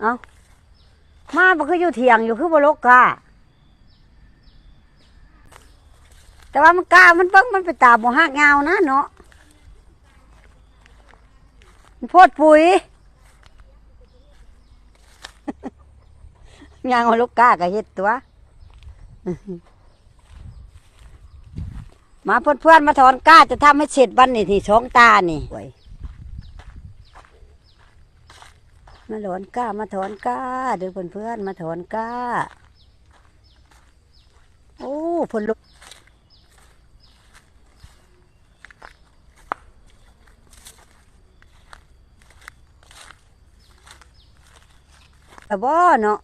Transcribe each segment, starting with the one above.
เอามาบ่คืออยู่เถียงอยู่คือบ่ลกกาแต่ว่ามันกล้ามันเบิ่งมันไปตามบ่หักยาวนะเนาะมันโพดปุ๋ยยางเอาลูกกาก็เฮ็ดตัว มาเพื่อนๆมาถอนกล้าจะทำให้เสร็จวันนี้ที่สองตานี่โอ้ย มาถอนกล้า มาถอนกล้าเดูเพื่อนๆมาถอนกล้า โอ้ผลลุกแต่บ่เนาะ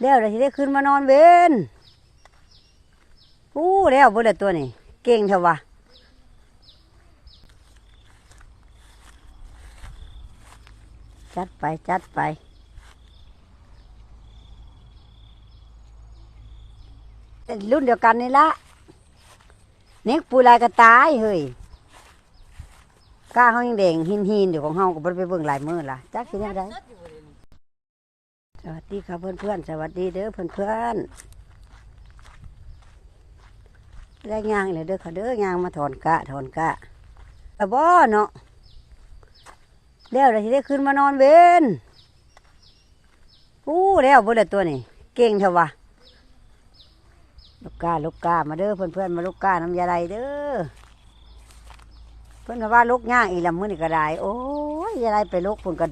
แล้วเราจะได้ขึ้นมานอนเวนอู้แล้วบ่ละตัวนี่ เก่งเถอะวะ จัดไปจัดไป รุ่นเดียวกันนี่ละเน็กปูลายก็ตายเฮ้ยก้าเขายังเด่งหินหินอยู่ของเฮาก็บ่ได้ไปเบิ่งหลายมือล่ะจักสิแนวใดสวัสดีครับเพื่อนเพื่อนๆสวัสดีเด้อเพื่อนเพื่อนๆได้ยางเลยเด้อค่ะเด้อยางมาถอนกะถอนกะแต่บ่เนาะ แล้วเราจะได้ขึ้นมานอนเวนอู้แล้วบ่ละตัวนี่เก่งเถอะวะลูกกาลูกกามาเด้อเพื่อนเพื่อนๆมาลูกกาน้ำยาไรเด้อเพื่อนว่าลูกง่างอีลำมือนี่ก็ได้โอ้ยยาไรไปลูกเพุ่นกัน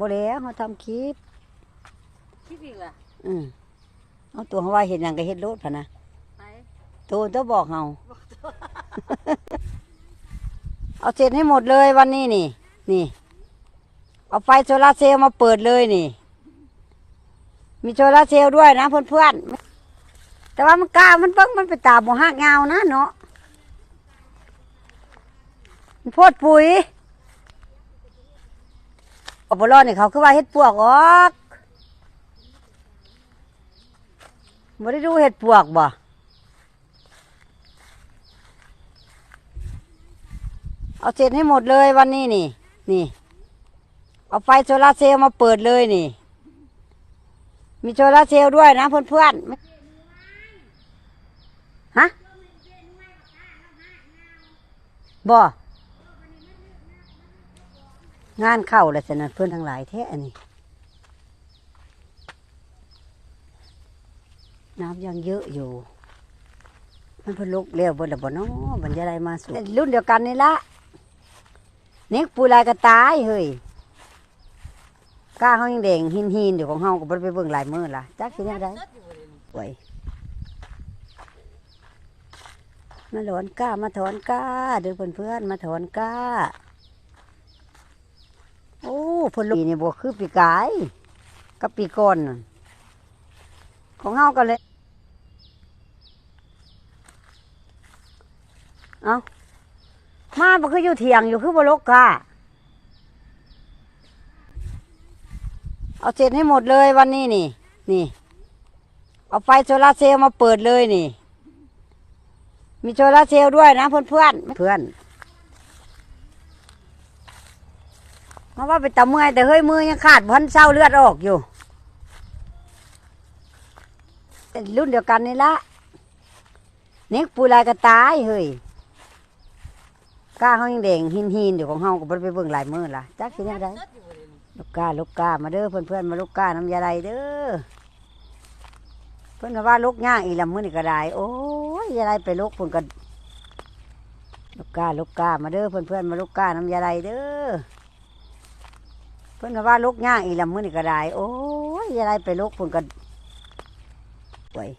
บ่แล้วเขาทำคลิปคิดอีกล่ะอืมเอาตัวเขาว่าเห็นอย่างก็เห็นรถพะนะไปตัวตัวบอกเฮาเอาเสร็จให้หมดเลยวันนี้นี่ นี่ เอาไฟโซลาร์เซลล์มาเปิดเลยนี่ มีโซลาร์เซลล์ด้วยนะเพื่อนๆแต่ว่ามันกล้ามันเบิ้งมันไปตามบ่หักยาวนะเนาะมันโพดปุ๋ย อบรอนี่เขาคือว่าเฮ็ดปวกออกบ่ได้ดูเฮ็ดปวกบ่เอาเสร็จให้หมดเลยวันนี้นี่ นี่ เอาไฟโซลาร์เซลล์มาเปิดเลยนี่ มีโซลาร์เซลล์ด้วยนะเพื่อนๆฮะบ่ งานเข้าแล้วสนะเพื่อนทั้งหลายแท้อันนี้ น้ำยังเยอะอยู่ มันเพิ่นลุกเร็วบนละบ่เนาะบรรยายมาสุดรุ่นเดียวกันนี่ละเน็กปูลายก็ตายเฮ้ยก้าเขายังเด่งหินหินอยู่ของเฮาก็บ่ได้ไปเบิ่งหลายมือล่ะจักสิแนวใดเลิศอยู่เลยโอ้ยมาถอนก้ามาถอนก้าเด้อเพื่อนๆมาถอนก้า เพิ่นปีนี่บ่คือปีกายกับปีก่อนของเฮาก็เลยเอามาบ่คืออยู่เถียงอยู่คือบ่ลกกาเอาเสร็จให้หมดเลยวันนี้นี่ นี่ เอาไฟโซลาร์เซลล์มาเปิดเลยนี่ มีโซลาร์เซลล์ด้วยนะเพื่อนเพื่อนเพื่อน มาว่าไปตะเมื่อยแต่เฮ้ยมือยังขาดพันเศร้าเลือดออกอยู่เป็นรุ่นเดียวกันนี่ละเน็กปูลายก็ตายเฮ้ยก้าเขายังเด่งหินหินอยู่ของเฮาก็บ่ไปเบิ่งหลายมือล่ะจักสิแนวใดเลิศอยู่เลยลูกกาลูกกามาเด้อเพื่อนเพื่อนมาลูกกาน้ำยาไรเด้อเพื่อนว่าลูกย่างอีลำมือนี่ก็ได้โอ้ยยาไรไปลูกเพุ่นกันลูกกาลูกกามาเด้อเพื่อนเพื่อนมาลูกกาน้ำยาไรเด้อ เพื่อนว่าลูกย่างอีลำมือนี่ก็ได้ โอ้ยยาไรไปลูกพุ่นกันโอ้ย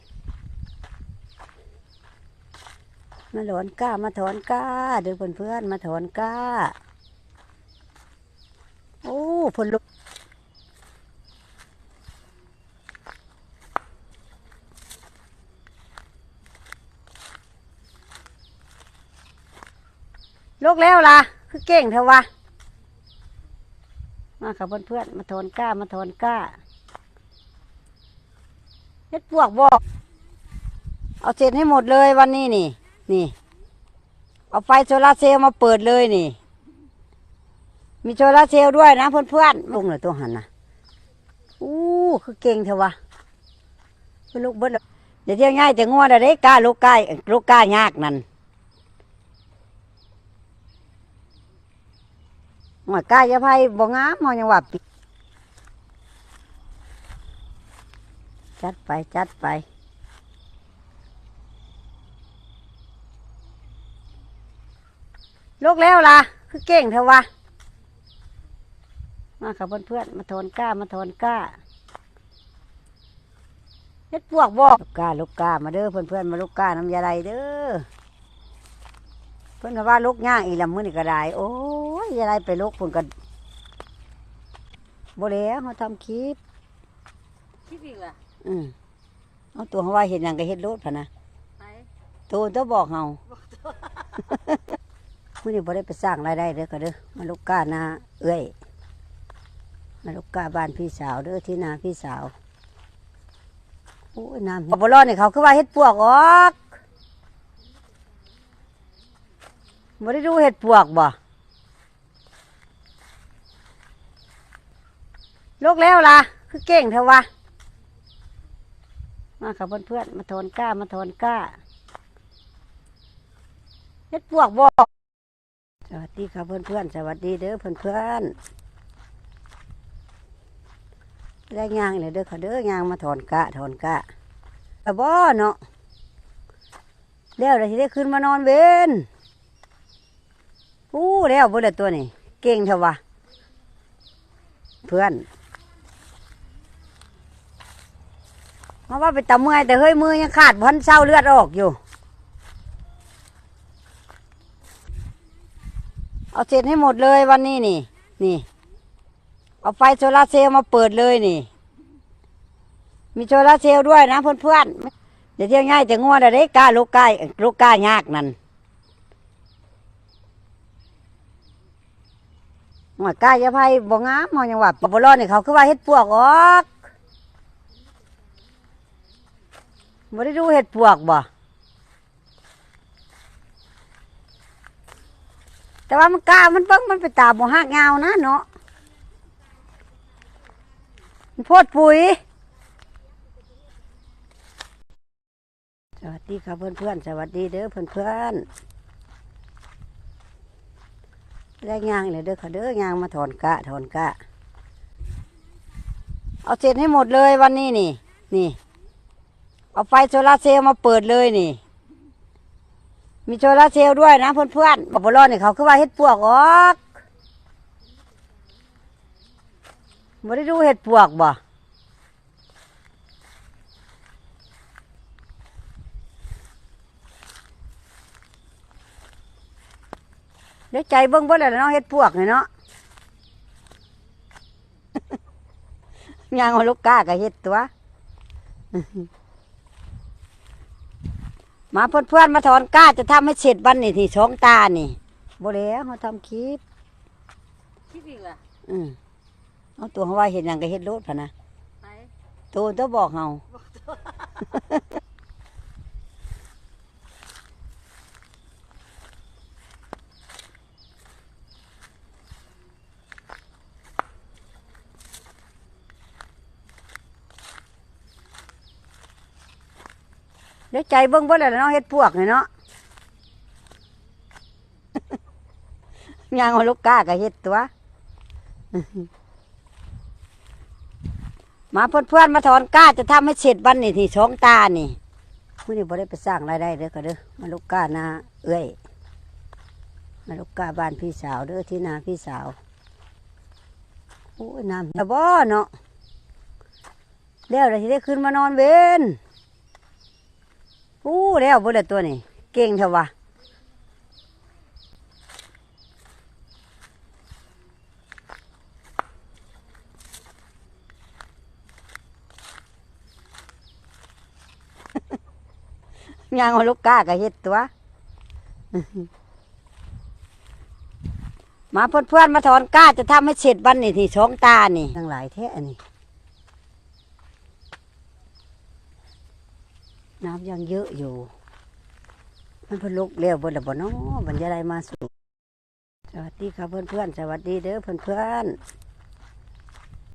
มาถอนก้ามาถอนก้าเด้อเพื่อนเพื่อนมาถอนก้า โอ้ผลลุกลุกแล้วล่ะ คือเก่งเถอะวะ มากับเพื่อนๆมาถอนก้ามาถอนก้าเฮ็ดปวกบอกเอาเสร็จให้หมดเลยวันนี้นี่ นี่ เอาไฟโซลาร์เซลล์มาเปิดเลยนี่ มีโซลาร์เซลล์ด้วยนะเพื่อนๆลงเลยตัวหันนะอู้คือเก่งเถอะวะเพื่อนลูกเบิ้ลเดี๋ยวเที่ยวง่ายแต่งัวเดี๋ยวได้กล้าลูกกล้าลูกกล้ายากนั่น หัวกล้ายะไพบ่งามมองยังว่าปิจัดไปจัดไป ลูกแล้วล่ะ คือเก่งเถอะวะ มากับเพื่อนๆมาถอนกล้ามาถอนกล้าเฮ็ดปวกบอกลูกก้าลูกก้ามาเด้อเพื่อนๆมาลูกก้าน้ำยาไรเด้อเพื่อนว่าลูกย่างอีลำมือนี่ก็ได้โอ้ ยยาไรไปลูกเพุ่นกันบ่แล้วเขาทำคลิปคิดอีกล่ะอืมเอาตัวเขาว่าเห็นอย่างก็เฮ็ดโลดพะนะไปตัวตัวบอกเฮามื่อนี้บ่ได้ไปสร้างรายได้เด้อก็เด้อมาลูกก้านาเอ้ยมาลูกก้าบ้านพี่สาวเด้อที่นาพี่สาวโอ้ยน้ำบ่รอดนี่เขาคือว่าเฮ็ดปวกออกบ่ได้ดูเฮ็ดปวกบ่ ลูกแล้วล่ะ คือเก่งเถอะวะ มากับเพื่อนๆ มาถอนก้า มาถอนก้าเฮ็ดปวกบ่สวัสดีครับเพื่อนๆ สวัสดีเด้อเพื่อนๆได้ยางเลยเด้อค่ะเด้อยางมาถอนกะถอนกะกระบ่เนาะแล้วเราจะได้ขึ้นมานอนเวนอู้แล้วเบ่ละตัวนี่ เก่งเถอะวะเพื่อน มาว่าไปตะเมื่อยแต่เฮ้ยมือยังขาดพันเศร้าเลือดออกอยู่ เอาเสร็จให้หมดเลยวันนี้นี่ นี่ เอาไฟโซลาร์เซลล์มาเปิดเลยนี่ มีโซลาร์เซลล์ด้วยนะเพื่อนๆเดี๋ยวเที่ยวง่ายแต่งัวเดี๋ยวได้กล้าลูกกล้าลูกกล้ายากนั่นหัวกล้ายะไพบ่งามมองยังว่าบ่รอนี่เขาคือว่าเฮ็ดปวกออก บ่ได้ดูเฮ็ดปวกบ่ แต่ว่ามันกล้ามันเบิ่งมันไปตาบ่หักเงานะเนาะ มันโพดปุ๋ย สวัสดีครับเพื่อนเพื่อนสวัสดีเด้อเพื่อนเพื่อนได้ยางเลยเด้อค่ะเด้อยางมาถอนกะถอนกะ เอาเสร็จให้หมดเลยวันนี้นี่ นี่ เอาไฟโซลาร์เซลล์มาเปิดเลยนี่ มีโซลาร์เซลล์ด้วยนะเพื่อนๆบอกบอลนี่เขาคือว่าเฮ็ดปวกออกบ่ได้ดูเฮ็ดปวกบ่เดี๋ยวใจเบิ่งเบ่แล้วเนาะเฮ็ดปวกเนาะยางเอาลูกก้าก็เฮ็ดตัว มาเพื่อนๆมาถอนก้าจะทำให้เสร็จวันนี้ที่สองตานี่บ่แล้วเขาทำคลิปคิดอีกล่ะอืมเอาตัวเขาว่าเห็นอย่างก็เห็นรถพะนะไปตัวตัวบอกเฮา เดี๋ยวใจเบิ่งเบ่แล้วเนาะเฮ็ดพวกนี่เนาะยางอลูกกาก็เฮ็ดตัว มาเพื่อนๆมาถอนก้าจะทำให้เสร็จวันนี้ที่สองตานี่มื่อนี้บ่ได้ไปสร้างรายได้เด้อก็เด้อมาลูกกานาเอ้ยมาลูกกาบ้านพี่สาวเด้อที่นาพี่สาวโอ้ยน้ำต่บ่เนาะแล้วเราจะได้ขึ้นมานอนเวน อู้แล้วบ่ละตัวนี่เก่งเถอะวะยางอลูกก้าก็เฮ็ดตัว มาเพื่อนๆมาถอนก้าจะทำให้เสร็จวันนี้ที่สองตานี่ทั้งหลายแท้อัน น้ำยังเยอะอยู่ มันพลุกเร็วบนระบบน้อบรรยายมาสู่สวัสดีครับเพื่อนๆสวัสดีเด้อเพื่อนเพื่อน